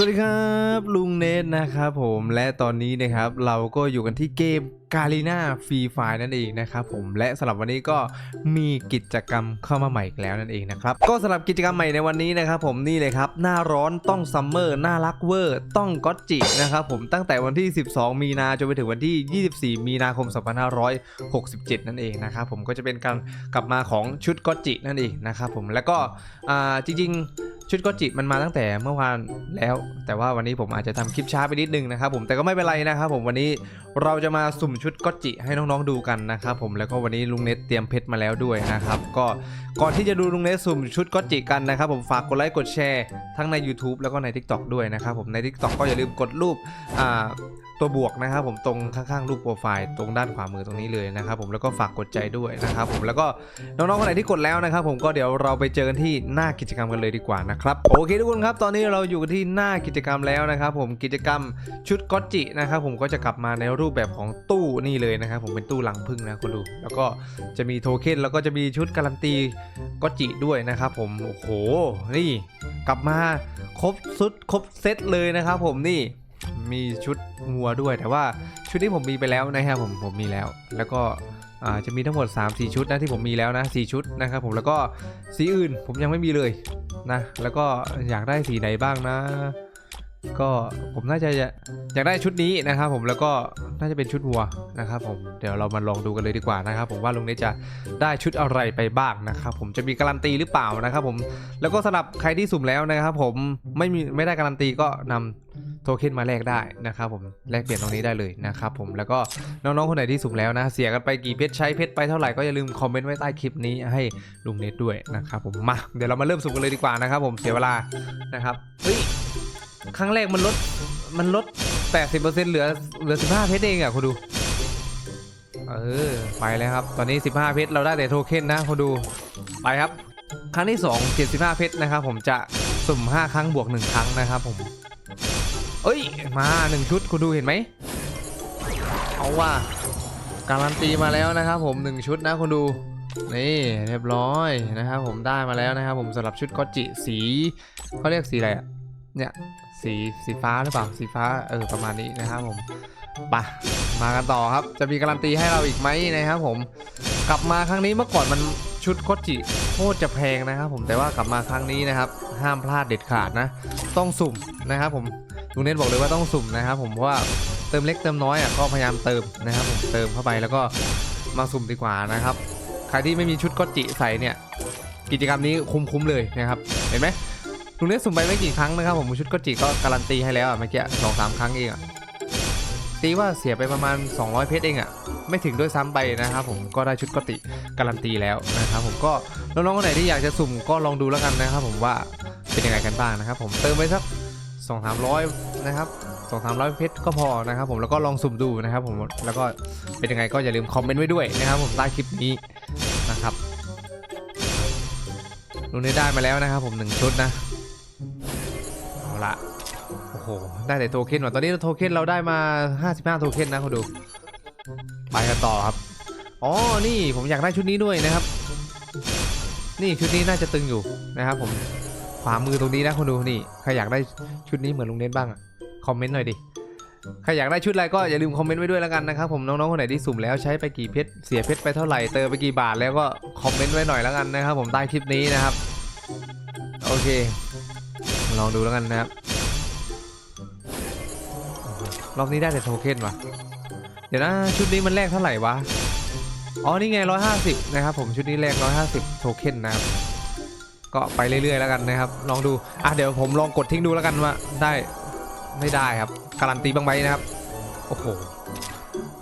สวัสดีครับลุงเนทนะครับผมและตอนนี้นะครับเราก็อยู่กันที่เกมกาลีนาฟรีไฟนั่นเองนะครับผมและสำหรับวันนี้ก็มีกิจกรรมเข้ามาใหม่อีกแล้วนั่นเองนะครับก็สำหรับกิจกรรมใหม่ในวันนี้นะครับผมนี่เลยครับหน้าร้อนต้องซัมเมอร์น่ารักเวอร์ต้องก็อตจินะครับผมตั้งแต่วันที่ 12 มีนาจนไปถึงวันที่ 24 มีนาคม 2567 นั่นเองนะครับผมก็จะเป็นการกลับมาของชุดก็อตจินั่นเองนะครับผมแล้วก็อ่าจริงๆ ชุดก็จิมันมาตั้งแต่เมื่อวานแล้ว แต่ว่าวันนี้ผมอาจจะทำคลิปช้าไปนิดนึงนะครับผมแต่ก็ไม่เป็นไรนะครับผมวันนี้เราจะมาสุ่มชุดก็จิให้น้องๆดูกันนะครับผมแล้วก็วันนี้ลุงเน็ตเตรียมเพชรมาแล้วด้วยนะครับก็ก่อนที่จะดูลุงเน็ตสุ่มชุดก็จิกันนะครับผมฝากกดไลค์กดแชร์ทั้งใน YouTube แล้วก็ใน TikTok ด้วยนะครับผมใน TikTok ก็อย่าลืมกดรูปอ่า ตัวบวกนะครับผมตรงข้างๆรูปโปรไฟล์ตรงด้านขวามือตรงนี้เลยนะครับผมแล้วก็ฝากกดใจด้วยนะครับผมแล้วก็น้องๆคนไหนที่กดแล้วนะครับผมก็เดี๋ยวเราไปเจอกันที่หน้ากิจกรรมกันเลยดีกว่านะครับโอเคทุกคนครับตอนนี้เราอยู่ที่หน้ากิจกรรมแล้วนะครับผมกิจกรรมชุดก็อจินะครับผมก็จะกลับมาในรูปแบบของตู้นี่เลยนะครับผมเป็นตู้หลังพึ่งนะคุณดู แล้วก็จะมีโทเค็นแล้วก็จะมีชุดการันตีก็อจิด้วยนะครับผมโอ้โหนี่กลับมาครบชุดครบเซตเลยนะครับผมนี่ มีชุดงัวด้วย แต่ว่าชุดที่ผมมีไปแล้วนะครับผมผมมีแล้ว แล้วก็จะมีทั้งหมด 3 4 ชุดนะที่ผมมีแล้วนะ4ชุดนะครับผมแล้วก็สีอื่นผมยังไม่มีเลยนะแล้วก็อยากได้สีไหนบ้างนะ ก็ผมน่าจะอยากได้ชุดนี้นะครับผมแล้วก็น่าจะเป็นชุดวัวนะครับผมเดี๋ยวเรามาลองดูกันเลยดีกว่านะครับผมว่าลุงเนจะได้ชุดอะไรไปบ้างนะครับผมจะมีการันตีหรือเปล่านะครับผมแล้วก็สำหรับใครที่สุ่มแล้วนะครับผมไม่มีไม่ได้การันตีก็นำโทเค็นมาแลกได้นะครับผมแลกเปลี่ยนตรงนี้ได้เลยนะครับผมแล้วก็น้องๆคนไหนที่สุ่มแล้วนะ เสียกันไปกี่เพชรใช้เพชรไปเท่าไหร่ก็อย่าลืมคอมเมนต์ไว้ใต้คลิปนี้ให้ลุงเน็ตด้วยนะครับผมมาเดี๋ยวเรามาเริ่มสุ่มกันเลยดีกว่านะครับผมเสียเวลานะครับเฮ้ยครั้งแรกมันลดมันลด 80%เหลือเหลือ 15 เพชรเองอะคุณดูเออไปแล้วครับตอนนี้ 15 เพชรเราได้แต่โทเค็นนะคุณดูไปครับ ครั้งที่ 2 75 เพชรนะครับผมจะสุ่ม 5 ครั้งบวก 1 ครั้งนะครับผม เอ้ย มาหนึ่งชุดคุณดูเห็นไหมเอาว่าการันตีมาแล้วนะครับผมหนึ่งชุดนะคุณดูนี่เรียบร้อยนะครับผมได้มาแล้วนะครับผมสำหรับชุดก็จิสีเขาเรียกสีอะไรอะเนี่ยสีสีฟ้าหรือเปล่าสีฟ้าเออประมาณนี้นะครับผมปะมากันต่อครับจะมีการันตีให้เราอีกไหมนะครับผมกลับมาครั้งนี้เมื่อก่อนมันชุดก็จิโคตรจะแพงนะครับผมแต่ว่ากลับมาครั้งนี้นะครับ ห้ามพลาดเด็ดขาดนะ ต้องสุ่มนะครับผม ลุงเน้นบอกเลยว่าต้องสุ่มนะครับผมเพราะว่าเติมเล็กเติมน้อยอะก็พยายามเติมนะครับผมเติมเข้าไปแล้วก็มาสุ่มดีกว่านะครับใครที่ไม่มีชุดก็จิใส่เนี่ยกิจกรรมนี้คุ้มๆเลยนะครับเห็นไหมลุงเน้นสุ่มไปไม่กี่ครั้งนะครับผมชุดก็จิก็การันตีให้แล้วอะเมื่อกี้สองสามครั้งเองอะตีว่าเสียไปประมาณ 200 เพชรเองอะไม่ถึงด้วยซ้ำไปนะครับผมก็ได้ชุดกติการันตีแล้วนะครับผมก็น้องๆคนไหนที่อยากจะสุ่มก็ลองดูแล้วกันนะครับผมว่าเป็นยังไงกันบ้างนะครับผมเติมไปสัก สองสามร้อยนะครับสองสามร้อยเพชรก็พอนะครับผมแล้วก็ลองสุ่มดูนะครับผมแล้วก็เป็นยังไงก็อย่าลืมคอมเมนต์ไว้ด้วยนะครับผมใต้คลิปนี้นะครับลุงนี้ได้มาแล้วนะครับผมหนึ่งชุดนะเอาละโอ้โหได้แต่โทเค็นว่ะตอนนี้โทเค็นเราได้มา55โทเค็นนะคุณดูไปกันต่อครับอ๋อนี่ผมอยากได้ชุดนี้ด้วยนะครับ นี่ชุดนี้น่าจะตึงอยู่นะครับผม ขวามือตรงนี้นะคุณดูนี่ใครอยากได้ชุดนี้เหมือนลุงเน้นบ้างอะคอมเมนต์หน่อยดิใครอยากได้ชุดอะไรก็อย่าลืมคอมเมนต์ไว้ด้วยแล้วกันนะครับผมน้องๆคนไหนที่สุ่มแล้วใช้ไปกี่เพชรเสียเพชรไปเท่าไหร่เติมไปกี่บาทแล้วก็คอมเมนต์ไว้หน่อยแล้วกันนะครับ ผมใต้คลิปนี้นะครับโอเค ลองดูแล้วกันนะครับรอบนี้ได้แต่โทเค็นวะเดี๋ยวนะชุดนี้มันแลกเท่าไหร่วะอ๋อนี่ไง150นะครับผมชุดนี้แลก150โทเค็นนะครับ ก็ไปเรื่อยๆแล้วกันนะครับลองดูอะเดี๋ยวผมลองกดทิ้งดูแล้วกันว่าได้ไม่ได้ครับการันตีบ้างไหมนะครับโอ้โห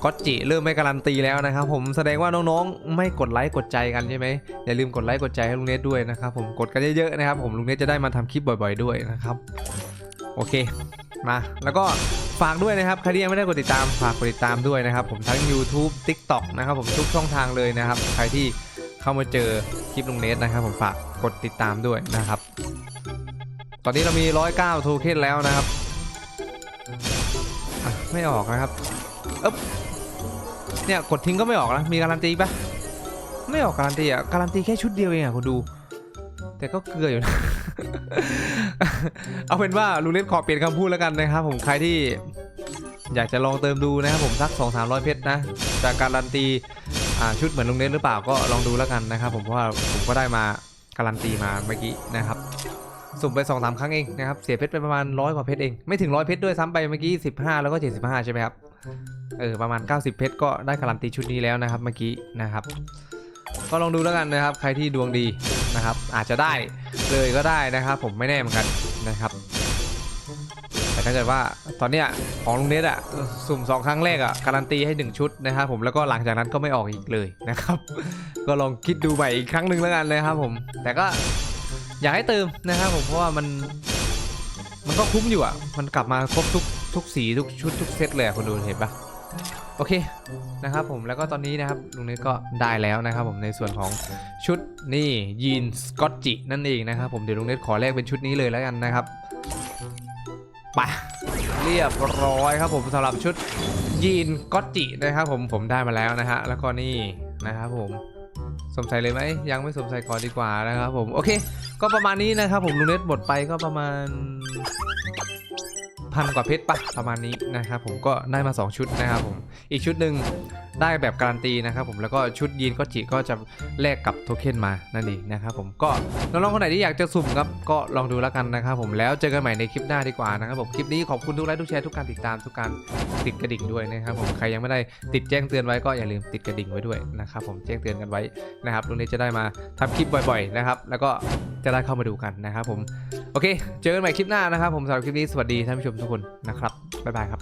ก็จิเริ่มไม่การันตีแล้วนะครับ ผมแสดงว่าน้องๆ ไม่กดไลค์กดใจกันใช่ไหมอย่าลืมกดไลค์กดใจให้ลุงเนทด้วยนะครับผมกดกันเยอะๆนะครับผมลุงเนทจะได้มาทำคลิปบ่อย ๆด้วยนะครับโอเคมาแล้วก็ฝากด้วยนะครับใครที่ยังไม่ได้กดติดตามฝากกดติดตามด้วยนะครับ ผมทั้ง YouTube TikTok นะครับผมทุกช่องทางเลยนะครับ ใครที่ เข้ามาเจอคลิปลุงเนทนะครับ ผมฝากกดติดตามด้วยนะครับ ตอนนี้เรามี 109โทเค็นแล้วนะครับไม่ออกนะครับเอ๊บเนี่ยกดทิ้งก็ไม่ออกนะมีการันตีปะไม่ออกการันตีอะการันตีแค่ชุดเดียวเองอะคุณดู แต่ก็เกลืออยู่นะเอาเป็นว่าลุงเล็กขอเปลี่ยนคำพูดแล้วกันนะครับ ผมใครที่อยากจะลองเติมดูนะครับผมสัก 2 3 0 0 เพชรนะจะกการันตี ชุดเหมือนลุงเล็กหรือเปล่าก็ลองดูแล้วกันนะครับ ผมเพราะว่าผมก็ได้มาการันตีมาเมื่อกี้นะครับสุ่มไป2อสครั้งเองนะครับเสียเพชรไปประมาณร้อยกว่าเพชรเองไม่ถึงร้อยเพชรด้วยซ้ำไปเมื่อกี้ 15 แล้วก็ 75 ใช่ไหมครับเออประมาณ 90 เพชรก็ได้การันตีชุดนี้แล้วนะครับเมื่อกี้นะครับ ก็ลองดูแล้วกันนะครับ ใครที่ดวงดีนะครับ อาจจะได้เลยก็ได้นะครับ ผมไม่แน่เหมือนกันนะครับ ถ้าเกิดว่าตอนเนี้ยของลุงเนทอะสุ่มสองครั้งแรกอะการันตีให้ 1 ชุดนะครับผมแล้วก็หลังจากนั้นก็ไม่ออกอีกเลยนะครับ ก็ลองคิดดูใหม่อีกครั้งหนึ่งแล้วกันนะครับผม แต่ก็อยากให้เติมนะครับผมเพราะว่ามันมันก็คุ้มอยู่อะมันกลับมาครบทุกทุกสีทุกชุดทุกเซตเลยอะคนดูเห็นปะโอเคนะครับผมแล้วก็ตอนนี้นะครับลุงนิดก็ได้แล้วนะครับผมในส่วนของชุดนี่ยีนสกอตจินั่นเองนะครับผมเดี๋ยวลุงเนิดขอแลกเป็นชุดนี้เลยแล้วกันนะครับ ไปเรียบร้อยครับผมสำหรับชุดยีนก็จินะครับผมผมได้มาแล้วนะฮะแล้วก็นี่นะครับผมสมใส่เลยไหมยังไม่สมใส่ก่อนดีกว่านะครับผมโอเค ก็ประมาณนี้นะครับผมลุงเน็ตหมดไปก็ประมาณ พันกว่าเพชรปะประมาณนี้นะครับผมก็ได้มา 2 ชุดนะครับผมอีกชุดหนึ่งได้แบบการันตีนะครับผมแล้วก็ชุดยีนก็จิก็จะแลกกับโทเค็นมานั่นเองนะครับผมก็น้องๆคนไหนที่อยากจะสุ่มครับก็ลองดูแล้วกันนะครับผมแล้วเจอกันใหม่ในคลิปหน้าดีกว่านะครับผมคลิปนี้ขอบคุณทุกไลค์ทุกแชร์ทุกการติดตามทุกการติดกระดิ่งด้วยนะครับผมใครยังไม่ได้ติดแจ้งเตือนไว้ก็อย่าลืมติดกระดิ่งไว้ด้วยนะครับผมแจ้งเตือนกันไว้นะครับตรงนี้จะได้มาทำคลิปบ่อยๆนะครับแล้วก็ จะได้เข้ามาดูกันนะครับผม โอเค เจอกันใหม่คลิปหน้านะครับผมสำหรับคลิปนี้สวัสดีท่านผู้ชมทุกคนนะครับบ๊ายบายครับ